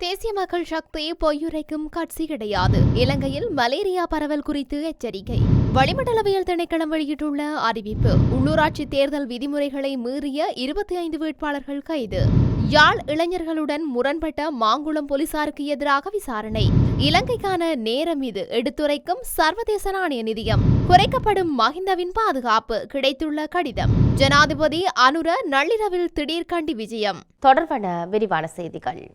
தேசிய மக்கள் சக்தி பொய்யுரைக்கும் கட்சி கிடையாது. இலங்கையில் மலேரியா பரவல் குறித்து எச்சரிக்கை. வளிமண்டலவியல் திணைக்களம் வெளியிட்டுள்ள அறிவிப்பு உள்ளூராட்சி தேர்தல் விதிமுறைகளை மீறிய இருபத்தி ஐந்து வேட்பாளர்கள் கைது. யாழ் இளைஞர்களுடன் முரண்பட்ட மாங்குளம் போலீசாருக்கு எதிராக விசாரணை. இலங்கைக்கான நேரம் இது. எடுத்துரைக்கும் சர்வதேச நாணய நிதியம். குறைக்கப்படும் மஹிந்தவின் பாதுகாப்பு கிடைத்துள்ள கடிதம். ஜனாதிபதி அனுர நள்ளிரவில் திடீர் கண்டி விஜயம். தொடர்பான விரிவான செய்திகள்.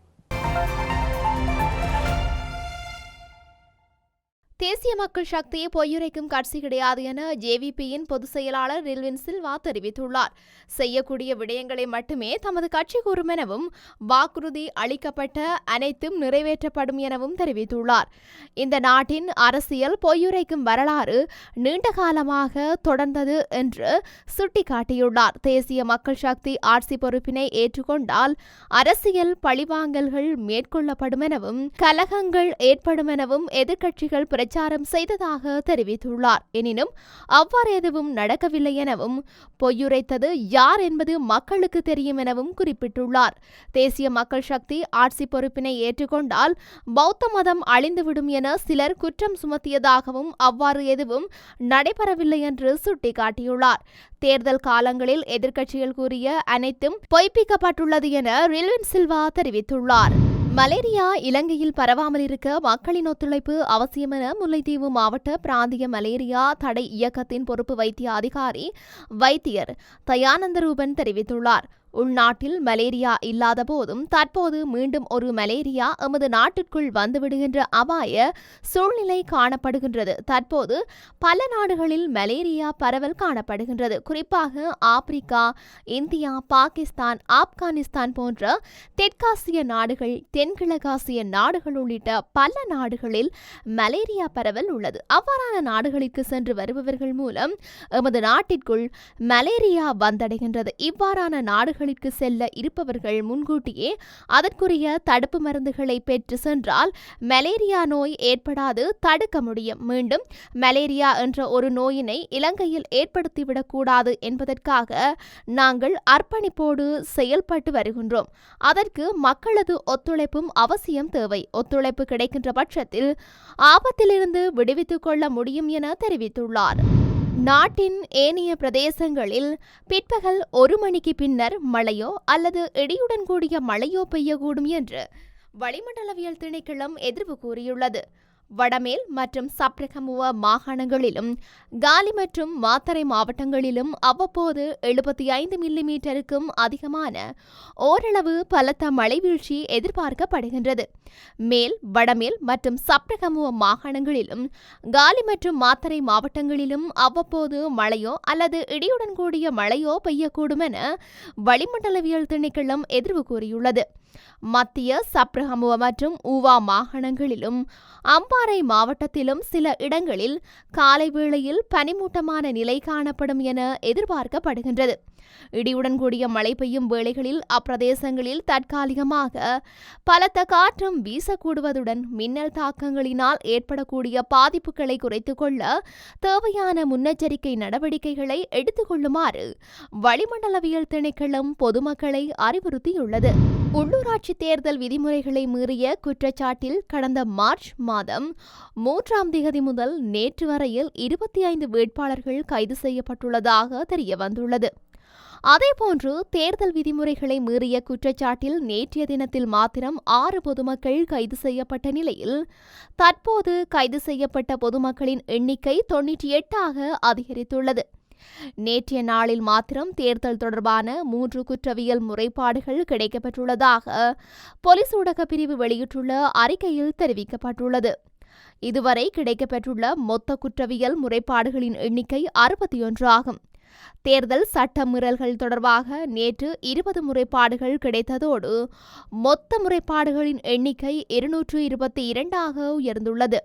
தேசிய மக்கள் சக்தியை பொய்யுரைக்கும் கட்சி கிடையாது என ஜேவிபியின் பொதுச் செயலாளர் ரில்வின் சில்வா தெரிவித்துள்ளார். செய்யக்கூடிய விடயங்களை மட்டுமே தமது கட்சி கூறும் எனவும் வாக்குறுதி அளிக்கப்பட்ட அனைத்தும் நிறைவேற்றப்படும் எனவும் தெரிவித்துள்ளார். இந்த நாட்டின் அரசியல் பொய்யுரைக்கும் வரலாறு நீண்ட காலமாக தொடர்ந்தது என்று சுட்டிக்காட்டியுள்ளார். தேசிய மக்கள் சக்தி ஆட்சி பொறுப்பினை ஏற்றுக்கொண்டால் அரசியல் பழிவாங்கல்கள் மேற்கொள்ளப்படும் எனவும் கலகங்கள் ஏற்படும் எனவும் எதிர்க்கட்சிகள் பிரச்சாரம் செய்ததாக தெரிவித்துள்ளார். எனினும் அவ்வாறு எதுவும் நடக்கவில்லை எனவும் பொய்யுரைத்தது யார் என்பது மக்களுக்கு தெரியும் எனவும் குறிப்பிட்டுள்ளார். தேசிய மக்கள் சக்தி ஆட்சி பொறுப்பினை ஏற்றுக்கொண்டால் பௌத்த மதம் அழிந்துவிடும் என சிலர் குற்றம் சுமத்தியதாகவும் அவ்வாறு எதுவும் நடைபெறவில்லை என்று சுட்டிக்காட்டியுள்ளார். தேர்தல் காலங்களில் எதிர்க்கட்சிகள் கூறிய அனைத்தும் பொய்ப்பிக்கப்பட்டுள்ளது என ரில்வின் சில்வா தெரிவித்துள்ளார். மலேரியா இலங்கையில் பரவாமல் இருக்க மக்களின் ஒத்துழைப்பு அவசியம் என முல்லைத்தீவு மாவட்ட பிராந்திய மலேரியா தடை இயக்கத்தின் பொறுப்பு வைத்திய அதிகாரி வைத்தியர் தயானந்த ரூபன் தெரிவித்துள்ளார். உள்நாட்டில் மலேரியா இல்லாத போதும் தற்போது மீண்டும் ஒரு மலேரியா எமது நாட்டிற்குள் வந்துவிடுகின்ற அபாய சூழ்நிலை காணப்படுகின்றது. தற்போது பல நாடுகளில் மலேரியா பரவல் காணப்படுகின்றது. குறிப்பாக ஆப்பிரிக்கா இந்தியா பாகிஸ்தான் ஆப்கானிஸ்தான் போன்ற தெற்காசிய நாடுகள் தென்கிழக்காசிய நாடுகள் உள்ளிட்ட பல நாடுகளில் மலேரியா பரவல் உள்ளது. அவ்வாறான நாடுகளுக்கு சென்று வருபவர்கள் மூலம் எமது நாட்டிற்குள் மலேரியா வந்தடைகின்றது. இவ்வாறான நாடுகள் இடங்களுக்கு செல்ல இருப்பவர்கள் முன்கூட்டியே அதற்குரிய தடுப்பு மருந்துகளை பெற்று சென்றால் மலேரியா நோய் ஏற்படாது தடுக்க முடியும். மீண்டும் மலேரியா என்ற ஒரு நோயினை இலங்கையில் ஏற்படுத்திவிடக்கூடாது என்பதற்காக நாங்கள் அர்ப்பணிப்போடு செயல்பட்டு வருகின்றோம். அதற்கு மக்களது ஒத்துழைப்பும் அவசியம் தேவை. ஒத்துழைப்பு கிடைக்கின்ற பட்சத்தில் ஆபத்திலிருந்து விடுவித்துக் கொள்ள முடியும் என தெரிவித்துள்ளார். நாட்டின் ஏனைய பிரதேசங்களில் பிற்பகல் ஒரு மணிக்கு பின்னர் மழையோ அல்லது இடியுடன் கூடிய மழையோ பெய்யக்கூடும் என்று வளிமண்டலவியல் திணைக்களம் எதிர்வு கூறியுள்ளது. வடமேல் மற்றும் சப்ரகமுவ மாகாணங்களிலும் காலி மற்றும் மாத்தறை மாவட்டங்களிலும் அவ்வப்போது எழுபத்தி ஐந்து மில்லிமீட்டருக்கும் அதிகமான ஓரளவு பலத்த மழை வீழ்ச்சி எதிர்பார்க்கப்படுகின்றது. மேல் வடமேல் மற்றும் சப்ரகமுவ மாகாணங்களிலும் காலி மற்றும் மாத்தறை மாவட்டங்களிலும் அவ்வப்போது மழையோ அல்லது இடியுடன் கூடிய மழையோ பெய்யக்கூடும் என வளிமண்டலவியல் திணைக்களம் எதிர்வு கூறியுள்ளது. மத்திய சப்ரகமுவ மற்றும் ஊவா மாகாணங்களிலும் அம்பாறை மாவட்டத்திலும் சில இடங்களில் காலை வேளையில் பனிமூட்டமான நிலை காணப்படும் என எதிர்பார்க்கப்படுகின்றது. இடியுடன் கூடிய மழை பெய்யும் வேளைகளில் அப்பிரதேசங்களில் தற்காலிகமாக பலத்த காற்றும் வீசக்கூடுவதுடன் மின்னல் தாக்கங்களினால் ஏற்படக்கூடிய பாதிப்புகளை குறைத்துக் கொள்ள தேவையான முன்னெச்சரிக்கை நடவடிக்கைகளை எடுத்துக்கொள்ளுமாறு வளிமண்டலவியல் திணைக்களம் பொதுமக்களை அறிவுறுத்தியுள்ளது. உள்ளூராட்சி தேர்தல் விதிமுறைகளை மீறிய குற்றச்சாட்டில் கடந்த மார்ச் மாதம் மூன்றாம் திகதி முதல் நேற்று வரையில் இருபத்தி ஐந்து வேட்பாளர்கள் கைது செய்யப்பட்டுள்ளதாக தெரியவந்துள்ளது. அதேபோன்று தேர்தல் விதிமுறைகளை மீறிய குற்றச்சாட்டில் நேற்றைய தினத்தில் மாத்திரம் ஆறு பொதுமக்கள் கைது செய்யப்பட்ட நிலையில் தற்போது கைது செய்யப்பட்ட பொதுமக்களின் எண்ணிக்கை தொன்னூற்றி எட்டாக அதிகரித்துள்ளது. நேற்றைய நாளில் மாத்திரம் தேர்தல் தொடர்பான மூன்று குற்றவியல் முறைப்பாடுகள் கிடைக்கப்பெற்றுள்ளதாக போலீஸ் ஊடக பிரிவு வெளியிட்டுள்ள அறிக்கையில் தெரிவிக்கப்பட்டுள்ளது. இதுவரை கிடைக்கப்பெற்றுள்ள மொத்த குற்றவியல் முறைப்பாடுகளின் எண்ணிக்கை அறுபத்தி ஒன்று ஆகும். தேர்தல் சட்ட மீறல்கள் தொடர்பாக நேற்று இருபது முறைப்பாடுகள் கிடைத்ததோடு மொத்த முறைப்பாடுகளின் எண்ணிக்கை இருநூற்று இருபத்தி இரண்டாக உயர்ந்துள்ளது.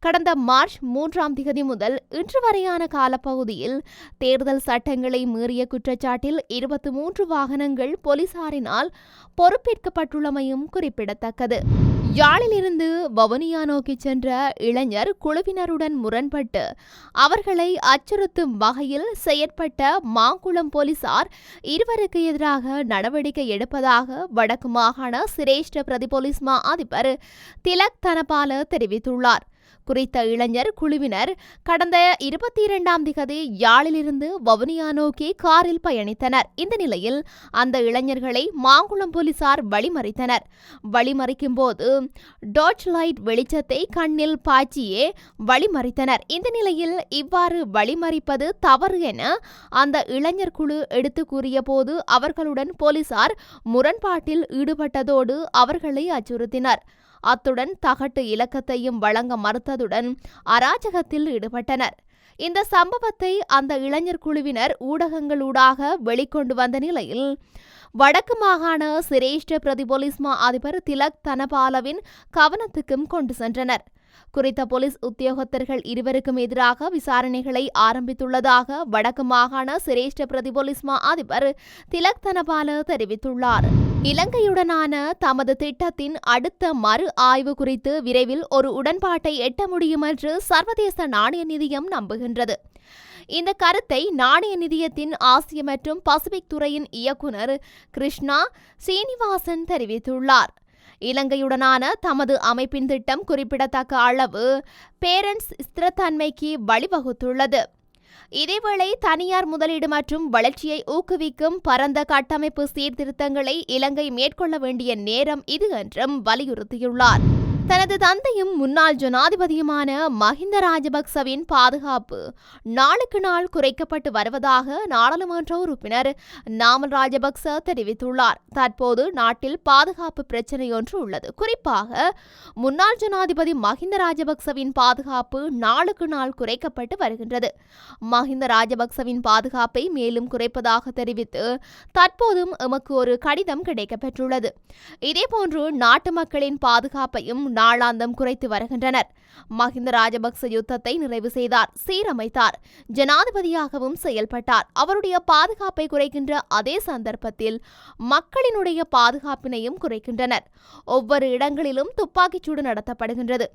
கடந்த மார்ச் மூன்றாம் திகதி முதல் இன்று வரையான காலப்பகுதியில் தேர்தல் சட்டங்களை மீறிய குற்றச்சாட்டில் இருபத்தி மூன்று வாகனங்கள் போலீசாரினால் பொறுப்பேற்கப்பட்டுள்ளமையும் குறிப்பிடத்தக்கது. யாழிலிருந்து வவுனியா நோக்கி சென்ற இளைஞர் குழுவினருடன் முரண்பட்டு அவர்களை அச்சுறுத்தும் வகையில் செயற்பட்ட மாங்குளம் போலீசார் இருவருக்கு எதிராக நடவடிக்கை எடுப்பதாக வடக்கு மாகாண சிரேஷ்ட பிரதி போலீஸ் மா அதிபர் திலக் தனபால தெரிவித்துள்ளார். குறித்த இளைஞர் குழுவினர் கடந்த இருபத்தி இரண்டாம் திகதி யாழிலிருந்து வவுனியா நோக்கி காரில் பயணித்தனர். இந்த நிலையில் அந்த இளைஞர்களை மாங்குளம் போலீசார் வழிமறித்தனர். வழிமறிக்கும் போது டார்ச் லைட் வெளிச்சத்தை கண்ணில் பாய்ச்சியே வழிமறித்தனர். இந்த நிலையில் இவ்வாறு வழிமறிப்பது தவறு என அந்த இளைஞர் குழு எடுத்து கூறிய போது அவர்களுடன் போலீசார் முரண்பாட்டில் ஈடுபட்டதோடு அவர்களை அச்சுறுத்தினர். அத்துடன் தகட்டு இலக்கத்தையும் வழங்க மறுத்ததுடன் அராஜகத்தில் ஈடுபட்டனர். இந்த சம்பவத்தை அந்த இளைஞர் குழுவினர் ஊடகங்களூடாக வெளிக்கொண்டு வந்த நிலையில் வடக்கு மாகாண சிரேஷ்ட பிரதி போலீஸ் மா அதிபர் திலக் தனபாலவின் கவனத்துக்கும் கொண்டு சென்றனர். குறித்த போலீஸ் உத்தியோகத்தர்கள் இருவருக்கும் எதிராக விசாரணைகளை ஆரம்பித்துள்ளதாக வடக்கு மாகாண சிரேஷ்ட பிரதி போலீஸ் மா அதிபர் திலக் தனபால தெரிவித்துள்ளார். இலங்கையுடனான தமது திட்டத்தின் அடுத்த மறு ஆய்வு குறித்து விரைவில் ஒரு உடன்பாட்டை எட்ட முடியும் என்று சர்வதேச நாணய நிதியம் நம்புகின்றது. இந்த கருத்தை நாணய நிதியத்தின் ஆசிய மற்றும் பசிபிக் துறையின் இயக்குனர் கிருஷ்ணா சீனிவாசன் தெரிவித்துள்ளார். இலங்கையுடனான தமது அமைப்பின் திட்டம் குறிப்பிடத்தக்க அளவு பேரண்ட்ஸ் ஸ்திரத்தன்மைக்கு வழிவகுத்துள்ளது. இதேவேளை தனியார் முதலீடு மற்றும் வளர்ச்சியை ஊக்குவிக்கும் பரந்த கட்டமைப்பு சீர்திருத்தங்களை இலங்கை மேற்கொள்ள வேண்டிய நேரம் இது என்றும் வலியுறுத்தியுள்ளார். தனது தந்தையும் முன்னாள் ஜனாதிபதியுமான மஹிந்த ராஜபக்சவின் பாதுகாப்பு நாளுக்கு நாள் குறைக்கப்பட்டு வருவதாக நாடாளுமன்ற உறுப்பினர் நாமல் ராஜபக்ச தெரிவித்துள்ளார். தற்போது நாட்டில் பாதுகாப்பு பிரச்சனை ஒன்று உள்ளது. குறிப்பாக முன்னாள் ஜனாதிபதி மஹிந்த ராஜபக்சவின் பாதுகாப்பு நாளுக்கு நாள் குறைக்கப்பட்டு வருகின்றது. மஹிந்த ராஜபக்சவின் பாதுகாப்பை மேலும் குறைப்பதாக தெரிவித்து தற்போதும் எமக்கு ஒரு கடிதம் கிடைக்கப்பெற்றுள்ளது. இதேபோன்று நாட்டு மக்களின் பாதுகாப்பையும் நாளாந்தம் குறைத்து வருகின்றனர். மஹிந்த ராஜபக்ச யுத்தத்தை நிறைவு செய்தார் சீரமைத்தார். ஜனாதிபதியாகவும் செயல்பட்டார். அவருடைய பாதுகாப்பை குறைக்கின்ற அதே சந்தர்ப்பத்தில் மக்களினுடைய பாதுகாப்பினையும் குறைக்கின்றனர். ஒவ்வொரு இடங்களிலும் துப்பாக்கிச்சூடு நடத்தப்படுகின்றது.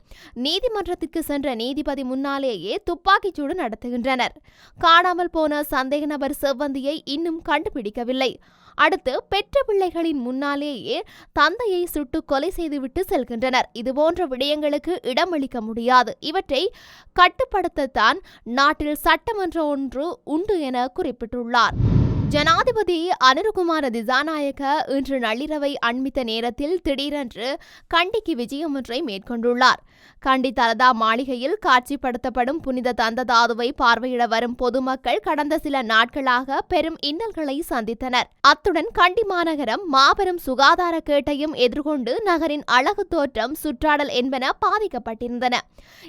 நீதிமன்றத்திற்கு சென்ற நீதிபதி முன்னாலேயே துப்பாக்கிச்சூடு நடத்துகின்றனர். காணாமல் போன சந்தேக நபர் செவ்வந்தியை இன்னும் கண்டுபிடிக்கவில்லை. அடுத்து பெற்ற பிள்ளைகளின் முன்னாலேயே தந்தையை சுட்டு கொலை செய்துவிட்டு செல்கின்றனர். இதுபோன்ற விடயங்களுக்கு இடமளிக்க முடியாது. இவற்றை கட்டுப்படுத்தத்தான் நாட்டில் சட்டமன்ற ஒன்று உண்டு என குறிப்பிட்டுள்ளார். ஜனாதிபதி அனுருகுமார திசாநாயக்க இன்று நள்ளிரவை அண்மித்த நேரத்தில் திடீரென்று கண்டிக்கு விஜயம் ஒன்றை மேற்கொண்டுள்ளார். கண்டி தலதா மாளிகையில் காட்சிப்படுத்தப்படும் புனித தந்ததாதுவை பார்வையிட வரும் பொதுமக்கள் கடந்த சில நாட்களாக பெரும் இன்னல்களை சந்தித்தனர். அத்துடன் கண்டி மாநகரம் மாபெரும் சுகாதார கேட்டையும் எதிர்கொண்டு நகரின் அழகு தோற்றம் சுற்றாடல் என்பன பாதிக்கப்பட்டிருந்தன.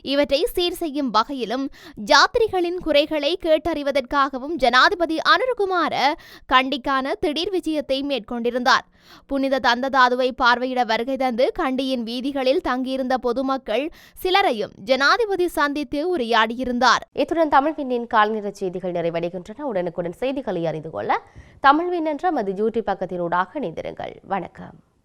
இவற்றை சீர் செய்யும் வகையிலும் ஜாத்திரிகளின் குறைகளை கேட்டறிவதற்காகவும் ஜனாதிபதி அனுருகுமார கண்டிக்கான திடீர் விஜயத்தை மேற்கொண்டிருந்தார். புனித தந்ததாதுவை பார்வையிட வருகை தந்து கண்டியின் வீதிகளில் தங்கியிருந்த பொதுமக்கள் சிலரையும் ஜனாதிபதி சந்தித்து உரையாடியிருந்தார். இத்துடன் தமிழ்வினின் கால்நிற செய்திகள் நிறைவடைகின்றன. உடனுக்குடன் செய்திகளை அறிந்து கொள்ள தமிழ்வின் என்ற மது யூடியூப் பக்கத்தினூடாக இணைந்திருங்கள். வணக்கம்.